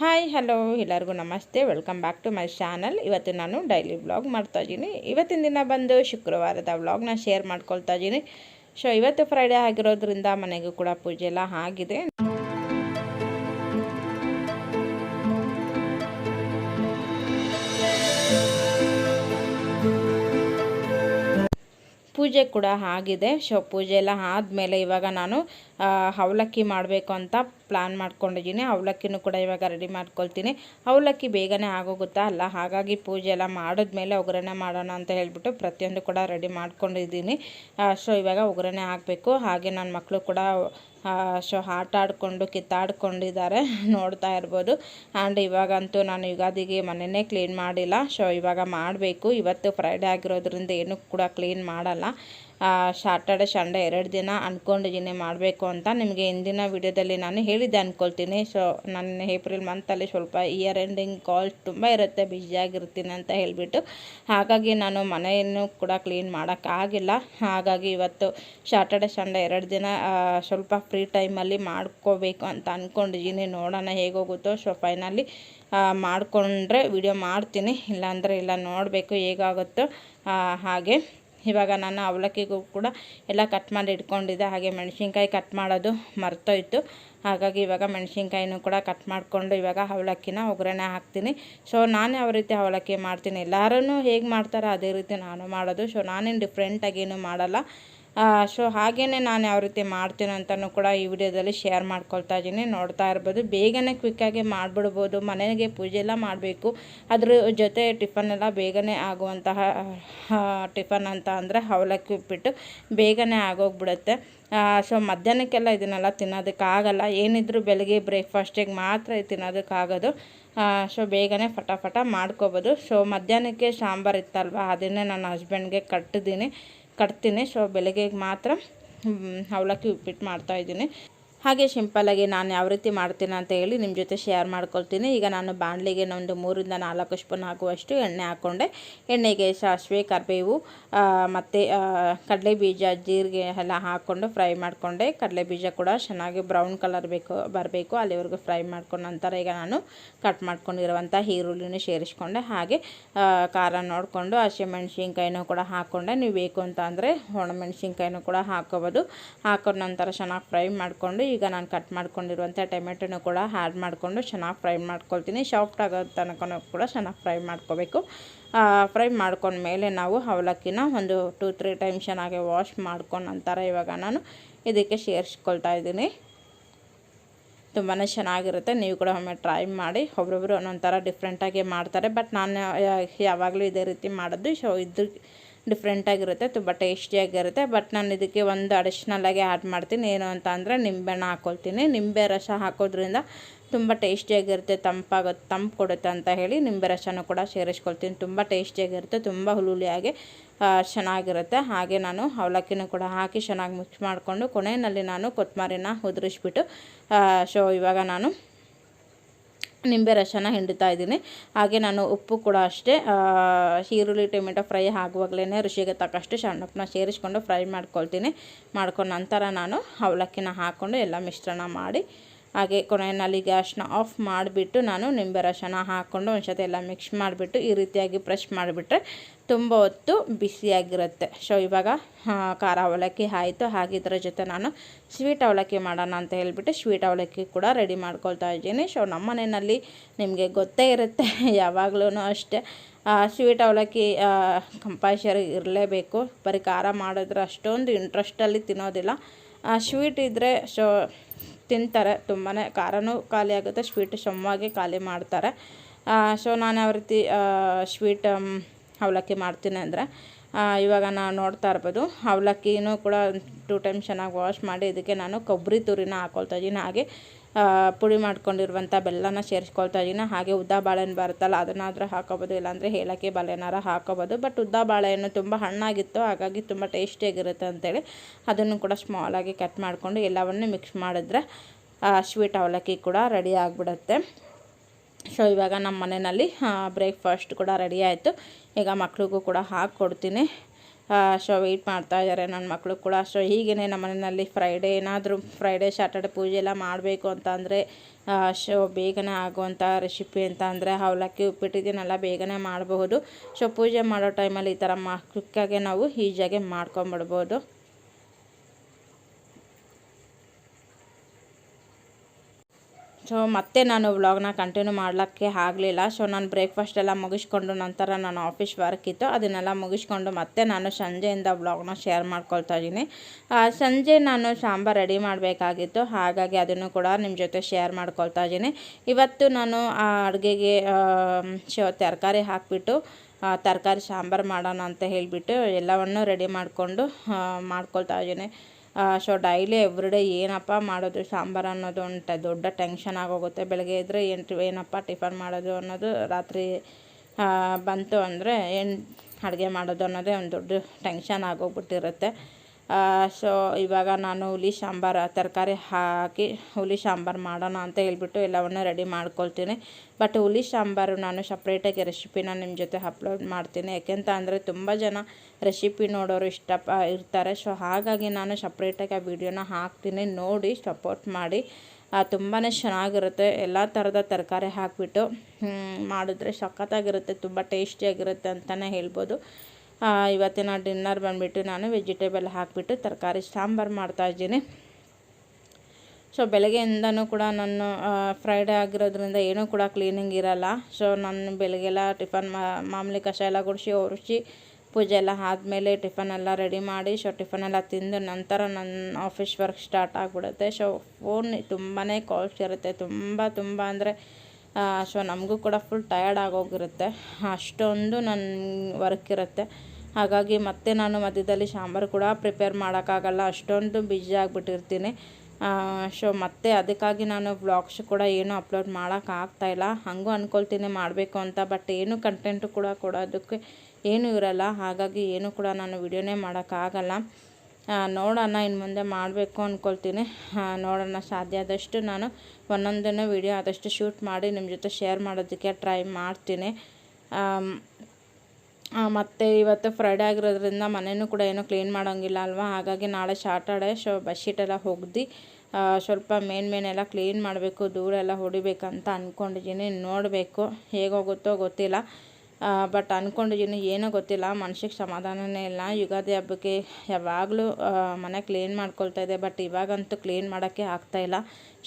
Hi, hello, ಎಲ್ಲರಿಗೂ ನಮಸ್ತೆ. Welcome back to my channel ಇವತ್ತು ನಾನು ಡೈಲಿ ವ್ಲಾಗ್ ಮಾಡ್ತಾ ಇದ್ದೀನಿ ಇವತ್ತಿನ ದಿನ ಬಂದು ಶುಕ್ರವಾರದ ವ್ಲಾಗ್ನ ಶೇರ್ ಮಾಡ್ಕೊಳ್ತಾ ಇದ್ದೀನಿ ಸೊ ಇವತ್ತು ಫ್ರೈಡೇ ಆಗಿರೋದ್ರಿಂದ ಮನೆಗೂ ಕೂಡ ಪೂಜೆ ಎಲ್ಲ ಆಗಿದೆ. ಪೂಜೆ ಕೂಡ ಆಗಿದೆ. ಸೊ ಪೂಜೆ ಎಲ್ಲ ಆದಮೇಲೆ ಇವಾಗ ನಾನು ಅವಲಕ್ಕಿ ಮಾಡಬೇಕು ಅಂತ ಪ್ಲ್ಯಾನ್ ಮಾಡ್ಕೊಂಡಿದ್ದೀನಿ. ಅವಲಕ್ಕಿನೂ ಕೂಡ ಇವಾಗ ರೆಡಿ ಮಾಡ್ಕೊಳ್ತೀನಿ. ಅವಲಕ್ಕಿ ಬೇಗನೆ ಆಗೋಗುತ್ತಾ? ಅಲ್ಲ, ಹಾಗಾಗಿ ಪೂಜೆ ಎಲ್ಲ ಮಾಡಿದ್ಮೇಲೆ ಒಗ್ಗರಣೆ ಮಾಡೋಣ ಅಂತ ಹೇಳ್ಬಿಟ್ಟು ಪ್ರತಿಯೊಂದು ಕೂಡ ರೆಡಿ ಮಾಡ್ಕೊಂಡಿದ್ದೀನಿ. ಸೊ ಇವಾಗ ಒಗ್ಗರಣೆ ಹಾಕಬೇಕು ಹಾಗೆ ನನ್ನ ಮಕ್ಕಳು ಕೂಡ ಸೊ ಆಟ ಆಡಿಕೊಂಡು ಕಿತ್ತಾಡ್ಕೊಂಡಿದ್ದಾರೆ. ನೋಡ್ತಾ ಇರ್ಬೋದು. ಆ್ಯಂಡ್ ಇವಾಗಂತೂ ನಾನು ಯುಗಾದಿಗೆ ಮನೆಯೇ ಕ್ಲೀನ್ ಮಾಡಿಲ್ಲ. ಸೊ ಇವಾಗ ಮಾಡಬೇಕು. ಇವತ್ತು ಫ್ರೈಡೇ ಆಗಿರೋದ್ರಿಂದ ಏನೂ ಕೂಡ ಕ್ಲೀನ್ ಮಾಡಲ್ಲ. ಸಾಟರ್ಡೆ ಸಂಡೇ ಎರಡು ದಿನ ಅಂದ್ಕೊಂಡಿದ್ದೀನಿ ಮಾಡಬೇಕು ಅಂತ ನಿಮಗೆ ಹಿಂದಿನ ವಿಡಿಯೋದಲ್ಲಿ ನಾನು ಹೇಳಿದ್ದೆ ಅಂದ್ಕೊಳ್ತೀನಿ ಸೊ ನನ್ನ ಏಪ್ರಿಲ್ ಮಂತಲ್ಲಿ ಸ್ವಲ್ಪ ಇಯರ್ ಎಂಡಿಂಗ್ ಕಾಲ್ ತುಂಬ ಇರುತ್ತೆ ಬ್ಯುಸಿಯಾಗಿರ್ತೀನಿ ಅಂತ ಹೇಳಿಬಿಟ್ಟು. ಹಾಗಾಗಿ ನಾನು ಮನೆಯನ್ನು ಕೂಡ ಕ್ಲೀನ್ ಮಾಡೋಕ್ಕಾಗಿಲ್ಲ ಹಾಗಾಗಿ ಇವತ್ತು ಸಾಟರ್ಡೆ ಸಂಡೇ ಎರಡು ದಿನ ಸ್ವಲ್ಪ ಫ್ರೀ ಟೈಮಲ್ಲಿ ಮಾಡ್ಕೋಬೇಕು ಅಂತ ಅಂದ್ಕೊಂಡಿದ್ದೀನಿ ನೋಡೋಣ ಹೇಗೋಗುತ್ತೋ ಸೊ ಫೈನಲಿ ಮಾಡಿಕೊಂಡ್ರೆ ವಿಡಿಯೋ ಮಾಡ್ತೀನಿ. ಇಲ್ಲಾಂದರೆ ಇಲ್ಲ, ನೋಡಬೇಕು ಹೇಗಾಗುತ್ತೋ ಹಾಗೆ. ಇವಾಗ ನಾನು ಅವಲಕ್ಕಿಗೂ ಕೂಡ ಎಲ್ಲ ಕಟ್ ಮಾಡಿ ಇಟ್ಕೊಂಡಿದ್ದೆ. ಹಾಗೆ ಮೆಣಸಿನ್ಕಾಯಿ ಕಟ್ ಮಾಡೋದು ಮರ್ತೋಯ್ತು. ಹಾಗಾಗಿ ಇವಾಗ ಮೆಣಸಿನ್ಕಾಯಿನೂ ಕೂಡ ಕಟ್ ಮಾಡಿಕೊಂಡು ಇವಾಗ ಅವಲಕ್ಕಿನ ಒಗ್ಗರಣೆ ಹಾಕ್ತೀನಿ. ಸೊ ನಾನು ಯಾವ ರೀತಿ ಅವಲಕ್ಕಿ ಮಾಡ್ತೀನಿ? ಎಲ್ಲರೂ ಹೇಗೆ ಮಾಡ್ತಾರೋ ಅದೇ ರೀತಿ ನಾನು ಮಾಡೋದು. ಸೊ ನಾನೇನು ಡಿಫ್ರೆಂಟಾಗಿ ಏನು ಮಾಡಲ್ಲ. ಸೊ ಹಾಗೇ ನಾನು ಯಾವ ರೀತಿ ಮಾಡ್ತೀನಿ ಅಂತಲೂ ಕೂಡ ಈ ವಿಡಿಯೋದಲ್ಲಿ ಶೇರ್ ಮಾಡ್ಕೊಳ್ತಾ ಇದ್ದೀನಿ. ನೋಡ್ತಾ ಇರ್ಬೋದು. ಬೇಗನೆ ಕ್ವಿಕ್ಕಾಗಿ ಮಾಡಿಬಿಡ್ಬೋದು. ಮನೆಗೆ ಪೂಜೆ ಎಲ್ಲ ಮಾಡಬೇಕು. ಅದ್ರ ಜೊತೆ ಟಿಫನ್ ಎಲ್ಲ ಬೇಗನೆ ಆಗುವಂತಹ ಟಿಫನ್ ಅಂತ ಅಂದರೆ ಅವಲಕ್ಕಿ ಉಪ್ಪಿಟ್ಟು ಬೇಗನೆ ಆಗೋಗ್ಬಿಡುತ್ತೆ. ಸೊ ಮಧ್ಯಾಹ್ನಕ್ಕೆಲ್ಲ ಇದನ್ನೆಲ್ಲ ತಿನ್ನೋದಕ್ಕಾಗಲ್ಲ ಏನಿದ್ರು ಬೆಳಗ್ಗೆ ಬ್ರೇಕ್ಫಾಸ್ಟಿಗೆ ಮಾತ್ರ ತಿನ್ನೋದಕ್ಕಾಗೋದು ಸೊ ಬೇಗನೆ ಫಟಾಫಟ ಮಾಡ್ಕೋಬೋದು. ಸೊ ಮಧ್ಯಾಹ್ನಕ್ಕೆ ಸಾಂಬಾರು ಇತ್ತಲ್ವ? ಅದನ್ನೇ ನನ್ನ ಹಸ್ಬೆಂಡ್ಗೆ ಕಟ್ಟಿದ್ದೀನಿ. ಕಟ್ತೀನಿ. ಸೊ ಬೆಳಗ್ಗೆಗೆ ಮಾತ್ರ ಅವಲಕ್ಕಿ ಉಪ್ಪಿಟ್ಟು ಮಾಡ್ತಾಯಿದ್ದೀನಿ ಹಾಗೆ ಸಿಂಪಲ್ಲಾಗಿ ನಾನು ಯಾವ ರೀತಿ ಮಾಡ್ತೀನಿ ಅಂತ ಹೇಳಿ ನಿಮ್ಮ ಜೊತೆ ಶೇರ್ ಮಾಡ್ಕೊಳ್ತೀನಿ. ಈಗ ನಾನು ಬಾಣಲಿಗೆ ಒಂದು ಮೂರಿಂದ ನಾಲ್ಕು ಸ್ಪೂನ್ ಹಾಕುವಷ್ಟು ಎಣ್ಣೆ ಹಾಕ್ಕೊಂಡೆ ಎಣ್ಣೆಗೆ ಸಾಸಿವೆ, ಕರಿಬೇವು ಮತ್ತು ಕಡಲೆ ಬೀಜ ಜೀರಿಗೆ ಎಲ್ಲ ಹಾಕ್ಕೊಂಡು ಫ್ರೈ ಮಾಡಿಕೊಂಡೆ. ಕಡಲೆ ಬೀಜ ಕೂಡ ಚೆನ್ನಾಗಿ ಬ್ರೌನ್ ಕಲರ್ ಬೇಕು, ಬರಬೇಕು. ಅಲ್ಲಿವರೆಗೂ ಫ್ರೈ ಮಾಡ್ಕೊಂಡ ನಂತರ ಈಗ ನಾನು ಕಟ್ ಮಾಡ್ಕೊಂಡಿರುವಂಥ ಈರುಳ್ಳಿನ ಸೇರಿಸ್ಕೊಂಡೆ. ಹಾಗೆ ಖಾರ ನೋಡಿಕೊಂಡು ಹಸಿಮೆಣ್ಸಿನ್ಕಾಯಿನೂ ಕೂಡ ಹಾಕ್ಕೊಂಡೆ ನೀವು ಬೇಕು ಅಂತ ಅಂದರೆ ಒಣಮೆಣ್ಸಿನ್ಕಾಯಿನೂ ಕೂಡ ಹಾಕೋಬೋದು. ಹಾಕೊಂಡ ನಂತರ ಚೆನ್ನಾಗಿ ಫ್ರೈ ಮಾಡಿಕೊಂಡು ಈಗ ನಾನು ಕಟ್ ಮಾಡ್ಕೊಂಡಿರುವಂಥ ಟೊಮೆಟೊನೂ ಕೂಡ ಆ್ಯಡ್ ಮಾಡಿಕೊಂಡು ಚೆನ್ನಾಗಿ ಫ್ರೈ ಮಾಡ್ಕೊಳ್ತೀನಿ. ಸಾಫ್ಟ್ ಆಗೋ ತನಕ ಕೂಡ ಚೆನ್ನಾಗಿ ಫ್ರೈ ಮಾಡ್ಕೋಬೇಕು. ಫ್ರೈ ಮಾಡ್ಕೊಂಡ್ಮೇಲೆ ನಾವು ಅವಲಕ್ಕಿನ ಒಂದು ಟೂ ತ್ರೀ ಟೈಮ್ ಚೆನ್ನಾಗಿ ವಾಶ್ ಮಾಡ್ಕೊಂಡು ನಂತರ ಇವಾಗ ನಾನು ಇದಕ್ಕೆ ಸೇರಿಸ್ಕೊಳ್ತಾ ಇದ್ದೀನಿ. ತುಂಬಾ ಚೆನ್ನಾಗಿರುತ್ತೆ. ನೀವು ಕೂಡ ಒಮ್ಮೆ ಟ್ರೈ ಮಾಡಿ. ಒಬ್ರೊಬ್ರು ಒಂದೊಂದು ಥರ ಡಿಫ್ರೆಂಟಾಗಿ ಮಾಡ್ತಾರೆ. ಬಟ್ ನಾನು ಯಾವಾಗಲೂ ಇದೇ ರೀತಿ ಮಾಡೋದು. ಸೊ ಇದು ಡಿಫ್ರೆಂಟಾಗಿರುತ್ತೆ ತುಂಬ ಟೇಸ್ಟಿಯಾಗಿರುತ್ತೆ ಬಟ್ ನಾನು ಇದಕ್ಕೆ ಒಂದು ಅಡಿಷ್ನಲ್ಲಾಗಿ ಆ್ಯಡ್ ಮಾಡ್ತೀನಿ. ಏನು ಅಂತ ಅಂದರೆ ನಿಂಬೆಹಣ್ಣು ಹಾಕ್ಕೊಳ್ತೀನಿ ನಿಂಬೆ ರಸ ಹಾಕೋದ್ರಿಂದ ತುಂಬ ಟೇಸ್ಟಿಯಾಗಿರುತ್ತೆ ತಂಪಾಗುತ್ತೆ ತಂಪು ಕೊಡುತ್ತೆ ಅಂತ ಹೇಳಿ ನಿಂಬೆ ರಸನೂ ಕೂಡ ಸೇರಿಸ್ಕೊಳ್ತೀನಿ. ತುಂಬ ಟೇಸ್ಟಿಯಾಗಿರುತ್ತೆ ತುಂಬ ಹುಲುಲಿಯಾಗಿ ಚೆನ್ನಾಗಿರುತ್ತೆ. ಹಾಗೆ ನಾನು ಅವಲಕ್ಕಿನೂ ಕೂಡ ಹಾಕಿ ಚೆನ್ನಾಗಿ ಮಿಕ್ಸ್ ಮಾಡಿಕೊಂಡು ಕೊನೆಯಲ್ಲಿ ನಾನು ಕೊತ್ತಂಬರಿನ ಉದುರಿಸ್ಬಿಟ್ಟು ಸೊ ಇವಾಗ ನಾನು ನಿಂಬೆ ರಸನ ಹಿಂಡ್ತಾ ಇದ್ದೀನಿ. ಹಾಗೆ ನಾನು ಉಪ್ಪು ಕೂಡ ಅಷ್ಟೇ. ಈರುಳ್ಳಿ, ಟೊಮೆಟೊ ಫ್ರೈ ಆಗುವಾಗಲೇ ರುಚಿಗೆ ತಕ್ಕಷ್ಟು ಸಣ್ಣಪ್ಪನ ಸೇರಿಸ್ಕೊಂಡು ಫ್ರೈ ಮಾಡ್ಕೊಳ್ತೀನಿ. ಮಾಡ್ಕೊಂಡ ನಂತರ ನಾನು ಅವಲಕ್ಕಿನ ಹಾಕ್ಕೊಂಡು ಎಲ್ಲ ಮಿಶ್ರಣ ಮಾಡಿ ಹಾಗೆ ಕೊನೆಯಲ್ಲಿ ಗ್ಯಾಸ್ನ ಆಫ್ ಮಾಡಿಬಿಟ್ಟು ನಾನು ನಿಂಬೆ ರಸನ ಹಾಕ್ಕೊಂಡು ಒಂದು ಎಲ್ಲ ಮಿಕ್ಸ್ ಮಾಡಿಬಿಟ್ಟು ಈ ರೀತಿಯಾಗಿ ಪ್ರೆಶ್ ಮಾಡಿಬಿಟ್ರೆ ತುಂಬ ಹೊತ್ತು ಬಿಸಿಯಾಗಿರುತ್ತೆ ಸೊ ಇವಾಗ ಖಾರ ಅವಲಕ್ಕಿ ಆಯಿತು. ಹಾಗೆ ಜೊತೆ ನಾನು ಸ್ವೀಟ್ ಅವಲಕ್ಕಿ ಮಾಡೋಣ ಅಂತ ಹೇಳಿಬಿಟ್ಟು ಸ್ವೀಟ್ ಅವಲಕ್ಕಿ ಕೂಡ ರೆಡಿ ಮಾಡ್ಕೊಳ್ತಾ ಇದ್ದೀನಿ. ಸೊ ನಮ್ಮ ಮನೆಯಲ್ಲಿ ನಿಮಗೆ ಗೊತ್ತೇ ಇರುತ್ತೆ ಯಾವಾಗಲೂ ಅಷ್ಟೇ. ಸ್ವೀಟ್ ಅವಲಕ್ಕಿ ಕಂಪಲ್ಸರಿ ಇರಲೇಬೇಕು. ಬರೀ ಖಾರ ಮಾಡಿದ್ರೆ ಅಷ್ಟೊಂದು ಇಂಟ್ರೆಸ್ಟಲ್ಲಿ ತಿನ್ನೋದಿಲ್ಲ. ಸ್ವೀಟ್ ಇದ್ದರೆ ಸೊ ತಿಂತಾರೆ. ತುಂಬಾ ಖಾರನೂ ಖಾಲಿ ಆಗುತ್ತೆ, ಸ್ವೀಟ್ ಸಮ್ಮವಾಗಿ ಖಾಲಿ ಮಾಡ್ತಾರೆ. ಸೊ ನಾನು ಯಾವ ರೀತಿ ಸ್ವೀಟ್ ಅವಲಕ್ಕಿ ಮಾಡ್ತೀನಿ ಅಂದರೆ ಇವಾಗ ನಾನು ನೋಡ್ತಾ ಇರ್ಬೋದು ಅವಲಕ್ಕಿನೂ ಕೂಡ ಟೂ ಟೈಮ್ ಚೆನ್ನಾಗಿ ವಾಶ್ ಮಾಡಿ, ಇದಕ್ಕೆ ನಾನು ಕೊಬ್ಬರಿ ತುರಿನ ಹಾಕ್ಕೊಳ್ತಾ ಇದ್ದೀನಿ. ಹಾಗೆ ಪುಡಿ ಮಾಡ್ಕೊಂಡಿರುವಂಥ ಬೆಲ್ಲನ ಸೇರಿಸ್ಕೊಳ್ತಾ ಇದ್ದೀನಿ ಹಾಗೆ ಉದ್ದ ಬಾಳೆಹಣ್ಣು ಬರುತ್ತಲ್ಲ, ಅದನ್ನಾದರೂ ಹಾಕೋಬೋದು, ಇಲ್ಲಾಂದರೆ ಏಲಕ್ಕಿ ಬಾಳೆನಾರ ಹಾಕೋಬೋದು. ಬಟ್ ಉದ್ದ ಬಾಳೆಹಣ್ಣು ತುಂಬ ಹಣ್ಣಾಗಿತ್ತು, ಹಾಗಾಗಿ ತುಂಬ ಟೇಸ್ಟಿಯಾಗಿರುತ್ತೆ ಅಂತೇಳಿ ಅದನ್ನು ಕೂಡ ಸ್ಮಾಲಾಗಿ ಕಟ್ ಮಾಡಿಕೊಂಡು ಎಲ್ಲವನ್ನು ಮಿಕ್ಸ್ ಮಾಡಿದ್ರೆ ಸ್ವೀಟ್ ಅವಲಕ್ಕಿ ಕೂಡ ರೆಡಿ ಆಗಿಬಿಡುತ್ತೆ. ಸೊ ಇವಾಗ ನಮ್ಮ ಮನೆಯಲ್ಲಿ ಬ್ರೇಕ್ಫಾಸ್ಟ್ ಕೂಡ ರೆಡಿ ಆಯಿತು. ಈಗ ಮಕ್ಳಿಗೂ ಕೂಡ ಹಾಕ್ಕೊಡ್ತೀನಿ. ಸೊ ವೇಟ್ ಮಾಡ್ತಾ ಇದ್ದಾರೆ ನನ್ನ ಮಕ್ಕಳು ಕೂಡ. ಸೊ ಹೀಗೇ ನಮ್ಮ ಮನೆಯಲ್ಲಿ ಫ್ರೈಡೇ ಏನಾದರೂ ಫ್ರೈಡೇ ಸ್ಯಾಟರ್ಡೆ ಪೂಜೆ ಎಲ್ಲ ಮಾಡಬೇಕು ಅಂತಂದರೆ ಸೊ ಬೇಗನೆ ಆಗುವಂಥ ರೆಸಿಪಿ ಅಂತ ಅಂದರೆ ಅವಲಕ್ಕಿ ಉಪ್ಪಿಟ್ಟಿದ್ದೀನಲ್ಲ ಬೇಗನೆ ಮಾಡಬಹುದು. ಸೊ ಪೂಜೆ ಮಾಡೋ ಟೈಮಲ್ಲಿ ಈ ಥರ ಮಾ ಕ್ವಿಕ್ಕಾಗೆ ನಾವು ಈಜಿಯಾಗೆ ಮಾಡ್ಕೊಂಬಿಡ್ಬೋದು. ಸೊ ಮತ್ತೆ ನಾನು ವ್ಲಾಗ್ನ ಕಂಟಿನ್ಯೂ ಮಾಡಲಿಕ್ಕೆ ಆಗಲಿಲ್ಲ. ಸೊ ನಾನು ಬ್ರೇಕ್ಫಾಸ್ಟ್ ಎಲ್ಲ ಮುಗಿಸ್ಕೊಂಡು ನಂತರ ನಾನು ಆಫೀಸ್ ವರ್ಕ್ ಇತ್ತು. ಅದನ್ನೆಲ್ಲ ಮುಗಿಸ್ಕೊಂಡು ಮತ್ತೆ ನಾನು ಸಂಜೆಯಿಂದ ವ್ಲಾಗ್ನ ಶೇರ್ ಮಾಡ್ಕೊಳ್ತಾ ಇದ್ದೀನಿ. ಸಂಜೆ ನಾನು ಸಾಂಬಾರು ರೆಡಿ ಮಾಡಬೇಕಾಗಿತ್ತು. ಹಾಗಾಗಿ ಅದನ್ನು ಕೂಡ ನಿಮ್ಮ ಜೊತೆ ಶೇರ್ ಮಾಡ್ಕೊಳ್ತಾ ಇದ್ದೀನಿ. ಇವತ್ತು ನಾನು ಆ ಅಡುಗೆಗೆ ತರಕಾರಿ ಹಾಕಿಬಿಟ್ಟು ತರಕಾರಿ ಸಾಂಬಾರು ಮಾಡೋಣ ಅಂತ ಹೇಳಿಬಿಟ್ಟು ಎಲ್ಲವನ್ನು ರೆಡಿ ಮಾಡಿಕೊಂಡು ಮಾಡ್ಕೊಳ್ತಾ ಇದ್ದೀನಿ. ಸೊ ಡೈಲಿ ಎವ್ರಿಡೇ ಏನಪ್ಪ ಮಾಡೋದು? ಸಾಂಬಾರು ಅನ್ನೋದು ಉಂಟು. ದೊಡ್ಡ ಟೆನ್ಷನ್ ಆಗೋಗುತ್ತೆ. ಬೆಳಗ್ಗೆ ಇದ್ದರೆ ಎಂಟು, ಏನಪ್ಪ ಟಿಫನ್ ಮಾಡೋದು ಅನ್ನೋದು? ರಾತ್ರಿ ಬಂತು ಅಂದರೆ ಏನು ಅಡುಗೆ ಮಾಡೋದು ಅನ್ನೋದೇ ಒಂದು ದೊಡ್ಡ ಟೆನ್ಷನ್ ಆಗೋಗ್ಬಿಟ್ಟಿರುತ್ತೆ. ಸೊ ಇವಾಗ ನಾನು ಹುಲಿ ಸಾಂಬಾರು, ತರಕಾರಿ ಹಾಕಿ ಹುಲಿ ಸಾಂಬಾರು ಮಾಡೋಣ ಅಂತ ಹೇಳ್ಬಿಟ್ಟು ಎಲ್ಲವನ್ನು ರೆಡಿ ಮಾಡ್ಕೊಳ್ತೀನಿ. ಬಟ್ ಹುಲಿ ಸಾಂಬಾರು ನಾನು ಸಪ್ರೇಟಾಗಿ ರೆಸಿಪಿನ ನಿಮ್ಮ ಜೊತೆ ಅಪ್ಲೋಡ್ ಮಾಡ್ತೀನಿ. ಯಾಕೆಂತ ಅಂದರೆ ತುಂಬ ಜನ ರೆಸಿಪಿ ನೋಡೋರು ಇಷ್ಟ ಇರ್ತಾರೆ. ಸೊ ಹಾಗಾಗಿ ನಾನು ಸಪ್ರೇಟಾಗಿ ಆ ವಿಡಿಯೋನ ಹಾಕ್ತೀನಿ. ನೋಡಿ ಸಪೋರ್ಟ್ ಮಾಡಿ. ತುಂಬಾ ಚೆನ್ನಾಗಿರುತ್ತೆ. ಎಲ್ಲ ಥರದ ತರಕಾರಿ ಹಾಕಿಬಿಟ್ಟು ಮಾಡಿದ್ರೆ ಸಖತ್ತಾಗಿರುತ್ತೆ, ತುಂಬ ಟೇಸ್ಟಿಯಾಗಿರುತ್ತೆ ಅಂತಲೇ ಹೇಳ್ಬೋದು. ಇವತ್ತಿನ ಡಿನ್ನರ್ ಬಂದುಬಿಟ್ಟು ನಾನು ವೆಜಿಟೇಬಲ್ ಹಾಕಿಬಿಟ್ಟು ತರಕಾರಿ ಸಾಂಬಾರು ಮಾಡ್ತಾಯಿದ್ದೀನಿ ಸೊ ಬೆಳಗ್ಗೆಯಿಂದನೂ ಕೂಡ ನಾನು ಫ್ರೈಡೇ ಆಗಿರೋದ್ರಿಂದ ಏನೂ ಕೂಡ ಕ್ಲೀನಿಂಗ್ ಇರೋಲ್ಲ. ಸೊ ನಾನು ಬೆಳಗ್ಗೆಲ್ಲ ಟಿಫನ್ ಮಾಮೂಲಿ ಕಷಾಯ ಎಲ್ಲ ಗುಡಿಸಿ, ಒರೆಸಿ, ಪೂಜೆ ಎಲ್ಲ ಆದಮೇಲೆ ಟಿಫನ್ ಎಲ್ಲ ರೆಡಿ ಮಾಡಿ ಸೊ ಟಿಫನ್ ಎಲ್ಲ ತಿಂದು ನಂತರ ನನ್ನ ಆಫೀಸ್ ವರ್ಕ್ ಸ್ಟಾರ್ಟ್ ಆಗಿಬಿಡುತ್ತೆ. ಸೊ ಫೋನ್ ತುಂಬಾ ಕಾಸ್ಟ್ ಇರುತ್ತೆ. ತುಂಬ ತುಂಬ ಅಂದರೆ ಸೊ ನಮಗೂ ಕೂಡ ಫುಲ್ ಟಯರ್ಡ್ ಆಗೋಗಿರುತ್ತೆ. ಅಷ್ಟೊಂದು ನನ್ನ ವರ್ಕ್ ಇರುತ್ತೆ. ಹಾಗಾಗಿ ಮತ್ತೆ ನಾನು ಮಧ್ಯದಲ್ಲಿ ಸಾಂಬಾರು ಕೂಡ ಪ್ರಿಪೇರ್ ಮಾಡೋಕ್ಕಾಗಲ್ಲ. ಅಷ್ಟೊಂದು ಬ್ಯುಸಿ ಆಗಿಬಿಟ್ಟಿರ್ತೀನಿ. ಸೊ ಮತ್ತೆ ಅದಕ್ಕಾಗಿ ನಾನು ಬ್ಲಾಗ್ಸ್ ಕೂಡ ಏನೂ ಅಪ್ಲೋಡ್ ಮಾಡೋಕ್ಕಾಗ್ತಾಯಿಲ್ಲ ಹಾಗೂ ಅಂದ್ಕೊಳ್ತೀನಿ ಮಾಡಬೇಕು ಅಂತ ಬಟ್ ಏನು ಕಂಟೆಂಟು ಕೂಡ ಕೊಡೋದಕ್ಕೆ ಏನೂ ಇರಲ್ಲ. ಹಾಗಾಗಿ ಏನು ಕೂಡ ನಾನು ವಿಡಿಯೋನೇ ಮಾಡೋಕ್ಕಾಗಲ್ಲ. ನೋಡೋಣ ಇನ್ನು ಮುಂದೆ ಮಾಡಬೇಕು ಅಂದ್ಕೊಳ್ತೀನಿ ನೋಡೋಣ, ಸಾಧ್ಯ ಆದಷ್ಟು ನಾನು ಒಂದೊಂದನ್ನು ವಿಡಿಯೋ ಆದಷ್ಟು ಶೂಟ್ ಮಾಡಿ ನಿಮ್ಮ ಜೊತೆ ಶೇರ್ ಮಾಡೋದಕ್ಕೆ ಟ್ರೈ ಮಾಡ್ತೀನಿ. ಮತ್ತು ಇವತ್ತು ಫ್ರೈಡೇ ಆಗಿರೋದ್ರಿಂದ ಮನೆಯೂ ಕೂಡ ಏನೂ ಕ್ಲೀನ್ ಮಾಡೋಂಗಿಲ್ಲ ಅಲ್ವಾ? ಹಾಗಾಗಿ ನಾಳೆ ಸಾಟರ್ಡೆ ಶೋ ಬೆಡ್ಶೀಟೆಲ್ಲ ಒಗ್ದು ಸ್ವಲ್ಪ ಮೇನ್ ಮೇನೆಲ್ಲ ಕ್ಲೀನ್ ಮಾಡಬೇಕು, ಧೂಳೆಲ್ಲ ಹೊಡಿಬೇಕಂತ ಅಂದ್ಕೊಂಡಿದ್ದೀನಿ ನೋಡಬೇಕು ಹೇಗೋಗುತ್ತೋ ಗೊತ್ತಿಲ್ಲ. ಬಟ್ ಅಂದ್ಕೊಂಡಿದ್ದೀನಿ ಏನೋ ಗೊತ್ತಿಲ್ಲ, ಮನ್ಸಿಗೆ ಸಮಾಧಾನವೇ ಇಲ್ಲ. ಯುಗಾದಿ ಹಬ್ಬಕ್ಕೆ ಯಾವಾಗಲೂ ಮನೆ ಕ್ಲೀನ್ ಮಾಡ್ಕೊಳ್ತಾ ಇದೆ ಬಟ್ ಇವಾಗಂತೂ ಕ್ಲೀನ್ ಮಾಡೋಕ್ಕೆ ಆಗ್ತಾಯಿಲ್ಲ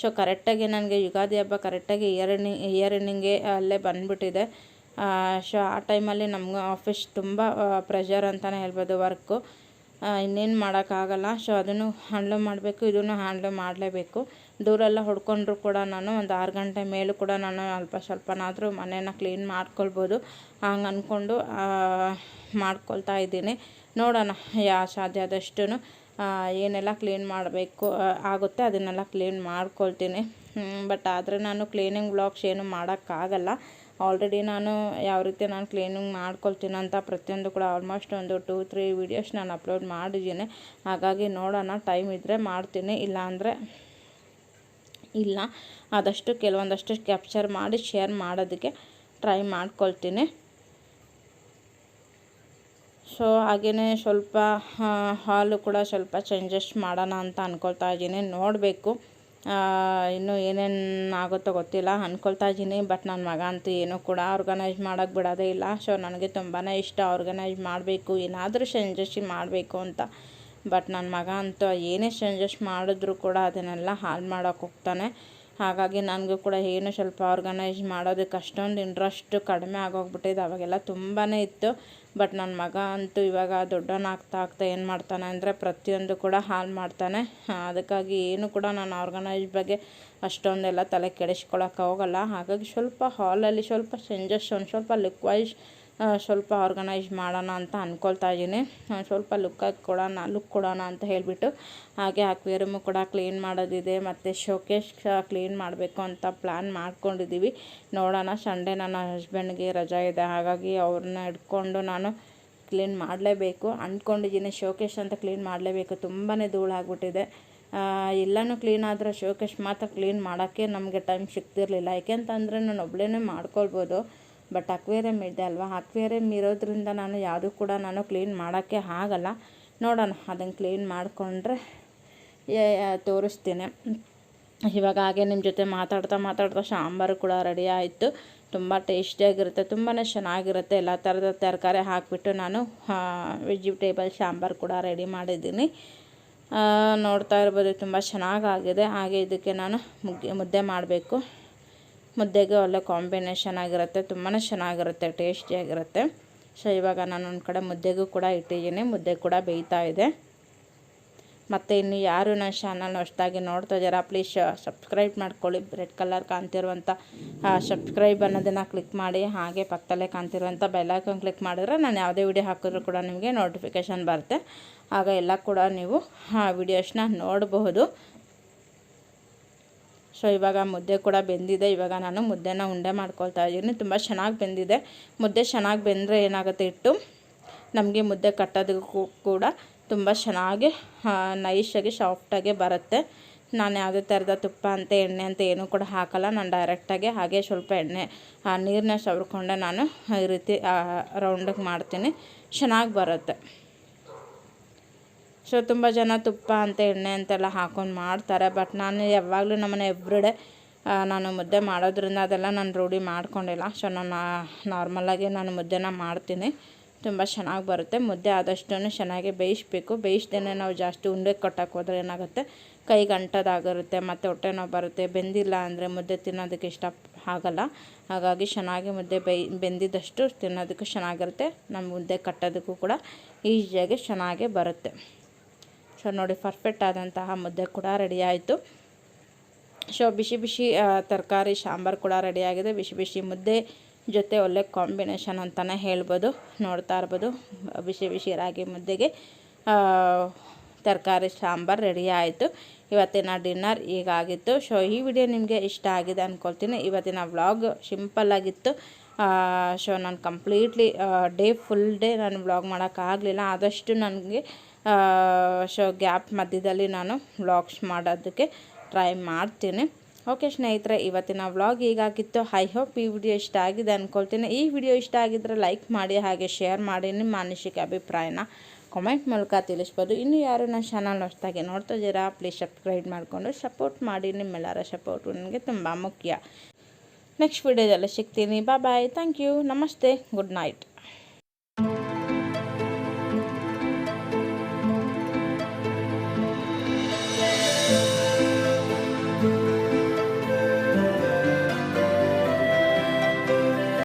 ಸೊ ಕರೆಕ್ಟಾಗಿ ನನಗೆ ಯುಗಾದಿ ಹಬ್ಬ ಕರೆಕ್ಟಾಗಿ ಇಯರ್ ಎಂಡಿಂಗ್ ಇಯರ್ ಎಂಡಿಂಗ್ಗೆ ಅಲ್ಲೇ ಬಂದುಬಿಟ್ಟಿದೆ. ಸೊ ಆ ಟೈಮಲ್ಲಿ ನಮ್ಗೆ ಆಫೀಸ್ ತುಂಬ ಪ್ರೆಷರ್ ಅಂತಲೇ ಹೇಳ್ಬೋದು ವರ್ಕು ಇನ್ನೇನು ಮಾಡೋಕ್ಕಾಗಲ್ಲ. ಸೊ ಅದನ್ನು ಹ್ಯಾಂಡ್ಲ್ ಮಾಡಬೇಕು, ಇದನ್ನು ಹ್ಯಾಂಡ್ಲ್ ಮಾಡಲೇಬೇಕು. ದೂರೆಲ್ಲ ಹೊಡ್ಕೊಂಡ್ರು ಕೂಡ ನಾನು, ಒಂದು ಆರು ಗಂಟೆ ಮೇಲೂ ಕೂಡ ನಾನು ಅಲ್ಪ ಸ್ವಲ್ಪನಾದರೂ ಮನೇನ ಕ್ಲೀನ್ ಮಾಡ್ಕೊಳ್ಬೋದು. ಹಂಗೆ ಅಂದ್ಕೊಂಡು ಮಾಡ್ಕೊಳ್ತಾ ಇದ್ದೀನಿ. ನೋಡೋಣ, ಯಾ, ಸಾಧ್ಯ ಆದಷ್ಟು ಏನೆಲ್ಲ ಕ್ಲೀನ್ ಮಾಡಬೇಕು ಆಗುತ್ತೆ ಅದನ್ನೆಲ್ಲ ಕ್ಲೀನ್ ಮಾಡ್ಕೊಳ್ತೀನಿ. ಬಟ್ ಆದರೆ ನಾನು ಕ್ಲೀನಿಂಗ್ ಬ್ಲಾಗ್ಸ್ ಏನು ಮಾಡೋಕ್ಕಾಗಲ್ಲ. ಆಲ್ರೆಡಿ ನಾನು ಯಾವ ರೀತಿ ನಾನು ಕ್ಲೀನಿಂಗ್ ಮಾಡ್ಕೊಳ್ತೀನಿ ಅಂತ ಪ್ರತಿಯೊಂದು ಕೂಡ ಆಲ್ಮೋಸ್ಟ್ ಒಂದು ಟೂ ತ್ರೀ ವೀಡಿಯೋಸ್ ನಾನು ಅಪ್ಲೋಡ್ ಮಾಡಿದ್ದೀನಿ. ಹಾಗಾಗಿ ನೋಡೋಣ ಟೈಮ್ ಇದ್ದರೆ ಮಾಡ್ತೀನಿ. ಇಲ್ಲ ಅಂದರೆ ಇಲ್ಲ. ಆದಷ್ಟು ಕೆಲವೊಂದಷ್ಟು ಕ್ಯಾಪ್ಚರ್ ಮಾಡಿ ಶೇರ್ ಮಾಡೋದಕ್ಕೆ ಟ್ರೈ ಮಾಡ್ಕೊಳ್ತೀನಿ. ಸೊ ಹಾಗೆಯೇ ಸ್ವಲ್ಪ ಹಾಲು ಕೂಡ ಸ್ವಲ್ಪ ಚೇಂಜಸ್ ಮಾಡೋಣ ಅಂತ ಅಂದ್ಕೊಳ್ತಾ ಇದ್ದೀನಿ. ನೋಡಬೇಕು ಇನ್ನೂ ಏನೇನು ಆಗುತ್ತೋ ಗೊತ್ತಿಲ್ಲ. ಅಂದ್ಕೊಳ್ತಾ ಇದ್ದೀನಿ ಬಟ್ ನನ್ನ ಮಗ ಅಂತೂ ಏನೂ ಕೂಡ ಆರ್ಗನೈಸ್ ಮಾಡೋಕ್ಕೆ ಬಿಡೋದೇ ಇಲ್ಲ. ಸೊ ನನಗೆ ತುಂಬಾ ಇಷ್ಟ ಆರ್ಗನೈಸ್ ಮಾಡಬೇಕು. ಏನಾದರೂ ಚೇಂಜಸ್ ಮಾಡಬೇಕು ಅಂತ. ಬಟ್ ನನ್ನ ಮಗ ಅಂತೂ ಏನೇ ಚೇಂಜಸ್ ಮಾಡಿದ್ರು ಕೂಡ ಅದನ್ನೆಲ್ಲ ಹಾಳು ಮಾಡೋಕೆ ಹೋಗ್ತಾನೆ. ಹಾಗಾಗಿ ನನಗೂ ಕೂಡ ಏನು ಸ್ವಲ್ಪ ಆರ್ಗನೈಸ್ ಮಾಡೋದಕ್ಕೆ ಅಷ್ಟೊಂದು ಇಂಟ್ರೆಸ್ಟ್ ಕಡಿಮೆ ಆಗೋಗ್ಬಿಟ್ಟಿದೆ. ಅವಾಗೆಲ್ಲ ತುಂಬಾ ಇತ್ತು. ಬಟ್ ನನ್ನ ಮಗ ಅಂತೂ ಇವಾಗ ದೊಡ್ಡವನಾಗ್ತಾ ಆಗ್ತಾ ಏನು ಮಾಡ್ತಾನೆ ಅಂದರೆ ಪ್ರತಿಯೊಂದು ಕೂಡ ಹಾಲು ಮಾಡ್ತಾನೆ. ಅದಕ್ಕಾಗಿ ಏನು ಕೂಡ ನಾನು ಆರ್ಗನೈಸ್ ಬಗ್ಗೆ ಅಷ್ಟೊಂದೆಲ್ಲ ತಲೆ ಕೆಡಿಸ್ಕೊಳಕ್ಕೆ ಹೋಗಲ್ಲ. ಹಾಗಾಗಿ ಸ್ವಲ್ಪ ಹಾಲಲ್ಲಿ ಸ್ವಲ್ಪ ಚೇಂಜಸ್ ಒಂದು ಸ್ವಲ್ಪ ಲುಕ್ ಸ್ವಲ್ಪ ಆರ್ಗನೈಸ್ ಮಾಡೋಣ ಅಂತ ಅಂದ್ಕೊಳ್ತಾ ಇದ್ದೀನಿ ಸ್ವಲ್ಪ ಲುಕ್ಕಾಗಿ ಕೊಡೋಣ ಲುಕ್ ಕೊಡೋಣ ಅಂತ ಹೇಳಿಬಿಟ್ಟು. ಹಾಗೆ ಅಕ್ವೇರಿಯಮ್ಮು ಕೂಡ ಕ್ಲೀನ್ ಮಾಡೋದಿದೆ. ಮತ್ತು ಶೋಕೇಶ್ ಕ್ಲೀನ್ ಮಾಡಬೇಕು ಅಂತ ಪ್ಲ್ಯಾನ್ ಮಾಡ್ಕೊಂಡಿದ್ದೀವಿ ನೋಡೋಣ ಸಂಡೇ ನನ್ನ ಹಸ್ಬೆಂಡ್ಗೆ ರಜಾ ಇದೆ. ಹಾಗಾಗಿ ಅವ್ರನ್ನ ಹಿಡ್ಕೊಂಡು ನಾನು ಕ್ಲೀನ್ ಮಾಡಲೇಬೇಕು. ಅಂದ್ಕೊಂಡಿದ್ದೀನಿ ಶೋಕೇಶ್ ಅಂತ ಕ್ಲೀನ್ ಮಾಡಲೇಬೇಕು. ತುಂಬಾ ಧೂಳಾಗ್ಬಿಟ್ಟಿದೆ ಎಲ್ಲನೂ ಕ್ಲೀನ್ ಆದರೆ ಶೋಕೇಶ್ ಮಾತ್ರ ಕ್ಲೀನ್ ಮಾಡೋಕ್ಕೆ ನಮಗೆ ಟೈಮ್ ಸಿಗ್ತಿರ್ಲಿಲ್ಲ. ಯಾಕೆಂತಂದರೆ ನಾನು ಒಬ್ಬಳೇ ಮಾಡ್ಕೊಳ್ಬೋದು. ಬಟ್ ಅಕ್ವೇರಿಯಮ್ ಇದೆ ಅಲ್ವಾ? ಅಕ್ವೇರಿಯಮ್ ಇರೋದ್ರಿಂದ ನಾನು ಯಾವುದು ಕೂಡ ನಾನು ಕ್ಲೀನ್ ಮಾಡೋಕ್ಕೆ ಆಗಲ್ಲ. ನೋಡೋಣ, ಅದನ್ನು ಕ್ಲೀನ್ ಮಾಡಿಕೊಂಡ್ರೆ ತೋರಿಸ್ತೀನಿ. ಇವಾಗ ಹಾಗೆ ನಿಮ್ಮ ಜೊತೆ ಮಾತಾಡ್ತಾ ಮಾತಾಡ್ತಾ ಸಾಂಬಾರು ಕೂಡ ರೆಡಿ ಆಯಿತು. ತುಂಬ ಟೇಸ್ಟಿಯಾಗಿರುತ್ತೆ ತುಂಬಾ ಚೆನ್ನಾಗಿರುತ್ತೆ. ಎಲ್ಲ ಥರದ ತರಕಾರಿ ಹಾಕಿಬಿಟ್ಟು ನಾನು ವೆಜಿಟೇಬಲ್ ಸಾಂಬಾರು ಕೂಡ ರೆಡಿ ಮಾಡಿದ್ದೀನಿ. ನೋಡ್ತಾ ಇರ್ಬೋದು, ತುಂಬ ಚೆನ್ನಾಗಾಗಿದೆ. ಹಾಗೆ ಇದಕ್ಕೆ ನಾನು ಮುಗ್ಗೆ, ಮುದ್ದೆ ಮಾಡಬೇಕು. ಮುದ್ದೆಗೆ ಒಳ್ಳೆ ಕಾಂಬಿನೇಷನ್ ಆಗಿರುತ್ತೆ ತುಂಬಾ ಚೆನ್ನಾಗಿರುತ್ತೆ ಟೇಸ್ಟಿಯಾಗಿರುತ್ತೆ ಸೊ ಇವಾಗ ನಾನು ಒಂದು ಕಡೆ ಮುದ್ದೆಗೂ ಕೂಡ ಇಟ್ಟಿದ್ದೀನಿ, ಮುದ್ದೆ ಕೂಡ ಬೇಯ್ತಾ ಇದೆ. ಮತ್ತು ಇನ್ನು ಯಾರು ನನ್ನ ಚಾನಲ್ನ ಹೊಸದಾಗಿ ನೋಡ್ತಾ ಇದ್ದೀರಾ ಪ್ಲೀಸ್ ಸಬ್ಸ್ಕ್ರೈಬ್ ಮಾಡ್ಕೊಳ್ಳಿ. ರೆಡ್ ಕಲರ್ ಕಾಣ್ತಿರುವಂಥ ಸಬ್ಸ್ಕ್ರೈಬ್ ಅನ್ನೋದನ್ನು ಕ್ಲಿಕ್ ಮಾಡಿ, ಹಾಗೆ ಪಕ್ಕದಲ್ಲೇ ಕಾಣ್ತಿರುವಂಥ ಬೆಲ್ಲೈಕನ್ ಕ್ಲಿಕ್ ಮಾಡಿದ್ರೆ ನಾನು ಯಾವುದೇ ವಿಡಿಯೋ ಹಾಕಿದ್ರು ಕೂಡ ನಿಮಗೆ ನೋಟಿಫಿಕೇಷನ್ ಬರುತ್ತೆ. ಆಗ ಎಲ್ಲ ಕೂಡ ನೀವು ಆ ವಿಡಿಯೋಸ್ನ ನೋಡಬಹುದು. ಸೊ ಇವಾಗ ಮುದ್ದೆ ಕೂಡ ಬೆಂದಿದೆ. ಇವಾಗ ನಾನು ಮುದ್ದೆನ ಉಂಡೆ ಮಾಡ್ಕೊಳ್ತಾ ಇದ್ದೀನಿ ತುಂಬ ಚೆನ್ನಾಗಿ ಬೆಂದಿದೆ. ಮುದ್ದೆ ಚೆನ್ನಾಗಿ ಬೆಂದರೆ ಏನಾಗುತ್ತೆ ಇಟ್ಟು ನಮಗೆ ಮುದ್ದೆ ಕಟ್ಟೋದಕ್ಕೂ ಕೂಡ ತುಂಬ ಚೆನ್ನಾಗಿ ನೈಸಾಗಿ ಸಾಫ್ಟಾಗಿ ಬರುತ್ತೆ. ನಾನು ಯಾವುದೇ ಥರದ ತುಪ್ಪ ಅಂತ, ಎಣ್ಣೆ ಅಂತ ಏನೂ ಕೂಡ ಹಾಕಲ್ಲ. ನಾನು ಡೈರೆಕ್ಟಾಗಿ ಹಾಗೆ ಸ್ವಲ್ಪ ಎಣ್ಣೆ ನೀರನ್ನ ಸವರ್ಕೊಂಡೆ ನಾನು ಈ ರೀತಿ ರೌಂಡಿಗೆ ಮಾಡ್ತೀನಿ. ಚೆನ್ನಾಗಿ ಬರುತ್ತೆ. ಸೊ ತುಂಬ ಜನ ತುಪ್ಪ ಅಂತ, ಎಣ್ಣೆ ಅಂತೆಲ್ಲ ಹಾಕೊಂಡು ಮಾಡ್ತಾರೆ. ಬಟ್ ನಾನು ಯಾವಾಗಲೂ ನಮ್ಮನೆ ಎವ್ರಿಡೇ ನಾನು ಮುದ್ದೆ ಮಾಡೋದ್ರಿಂದ ಅದೆಲ್ಲ ನಾನು ರೂಢಿ ಮಾಡ್ಕೊಂಡಿಲ್ಲ. ಸೊ ನಾನು ನಾರ್ಮಲಾಗಿ ನಾನು ಮುದ್ದೆನ ಮಾಡ್ತೀನಿ. ತುಂಬ ಚೆನ್ನಾಗಿ ಬರುತ್ತೆ. ಮುದ್ದೆ ಆದಷ್ಟು ಚೆನ್ನಾಗಿ ಬೇಯಿಸ್ಬೇಕು. ಬೇಯಿಸ್ದೇ ನಾವು ಜಾಸ್ತಿ ಉಂಡೆ ಕಟ್ಟಕ್ಕೆ ಹೋದ್ರೆ ಏನಾಗುತ್ತೆ? ಕೈಗೆ ಗಂಟದಾಗಿರುತ್ತೆ, ಮತ್ತು ಹೊಟ್ಟೆ ನೋವು ಬರುತ್ತೆ. ಬೆಂದಿಲ್ಲ ಅಂದರೆ ಮುದ್ದೆ ತಿನ್ನೋದಕ್ಕೆ ಇಷ್ಟ ಆಗಲ್ಲ. ಹಾಗಾಗಿ ಚೆನ್ನಾಗಿ ಮುದ್ದೆ ಬೇಯ್, ಬೆಂದಿದ್ದಷ್ಟು ತಿನ್ನೋದಕ್ಕೂ ಚೆನ್ನಾಗಿರುತ್ತೆ. ನಮ್ಮ ಮುದ್ದೆ ಕಟ್ಟೋದಕ್ಕೂ ಕೂಡ ಈಸಿಯಾಗಿ ಚೆನ್ನಾಗೇ ಬರುತ್ತೆ. ಸೊ ನೋಡಿ ಪರ್ಫೆಕ್ಟ್ ಆದಂತಹ ಮುದ್ದೆ ಕೂಡ ರೆಡಿ ಆಯಿತು. ಸೊ ಬಿಸಿ ಬಿಸಿ ತರಕಾರಿ, ಸಾಂಬಾರು ಕೂಡ ರೆಡಿಯಾಗಿದೆ ಬಿಸಿ ಬಿಸಿ ಮುದ್ದೆ ಜೊತೆ ಒಳ್ಳೆ ಕಾಂಬಿನೇಷನ್ ಅಂತಲೇ ಹೇಳ್ಬೋದು. ನೋಡ್ತಾ ಇರ್ಬೋದು. ಬಿಸಿ ಬಿಸಿ ರಾಗಿ ಮುದ್ದೆಗೆ ತರಕಾರಿ, ಸಾಂಬಾರು ರೆಡಿ ಆಯಿತು. ಇವತ್ತಿನ ಡಿನ್ನರ್ ಈಗಾಗಿತ್ತು ಸೊ ಈ ವಿಡಿಯೋ ನಿಮಗೆ ಇಷ್ಟ ಆಗಿದೆ ಅಂದ್ಕೊಳ್ತೀನಿ ಇವತ್ತಿನ ವ್ಲಾಗ್ ಸಿಂಪಲ್ಲಾಗಿತ್ತು ಸೊ ನಾನು ಕಂಪ್ಲೀಟ್ಲಿ ಡೇ ಫುಲ್ ಡೇ ನಾನು ವ್ಲಾಗ್ ಮಾಡೋಕ್ಕಾಗಲಿಲ್ಲ ಆದಷ್ಟು ನನಗೆ ಸೊ ಗ್ಯಾಪ್ ಮಧ್ಯದಲ್ಲಿ ನಾನು ವ್ಲಾಗ್ಸ್ ಮಾಡೋದಕ್ಕೆ ಟ್ರೈ ಮಾಡ್ತೀನಿ. ಓಕೆ ಸ್ನೇಹಿತರೆ, ಇವತ್ತಿನ ವ್ಲಾಗ್ ಈಗಾಗಿತ್ತು ಐ ಹೋಪ್ ಈ ವಿಡಿಯೋ ಇಷ್ಟ ಆಗಿದೆ ಅಂದ್ಕೊಳ್ತೀನಿ ಈ ವಿಡಿಯೋ ಇಷ್ಟ ಆಗಿದ್ದರೆ ಲೈಕ್ ಮಾಡಿ, ಹಾಗೆ ಶೇರ್ ಮಾಡಿ ನಿಮ್ಮ ಅನಿಸಿಕೆ, ಅಭಿಪ್ರಾಯನ ಕಾಮೆಂಟ್ ಮೂಲಕ ತಿಳಿಸ್ಬೋದು. ಇನ್ನು ಯಾರು ನನ್ನ ಚಾನಲ್ ಹೊಸದಾಗಿ ನೋಡ್ತಾ ಇದ್ದೀರಾ ಪ್ಲೀಸ್ ಸಬ್ಸ್ಕ್ರೈಬ್ ಮಾಡಿಕೊಂಡು ಸಪೋರ್ಟ್ ಮಾಡಿ. ನಿಮ್ಮೆಲ್ಲರ ಸಪೋರ್ಟು ನನಗೆ ತುಂಬ ಮುಖ್ಯ. ನೆಕ್ಸ್ಟ್ ವಿಡಿಯೋದಲ್ಲಿ ಸಿಗ್ತೀನಿ. ಬಾಯ್ ಬಾಯ್ ಥ್ಯಾಂಕ್ ಯು ನಮಸ್ತೆ ಗುಡ್ ನೈಟ್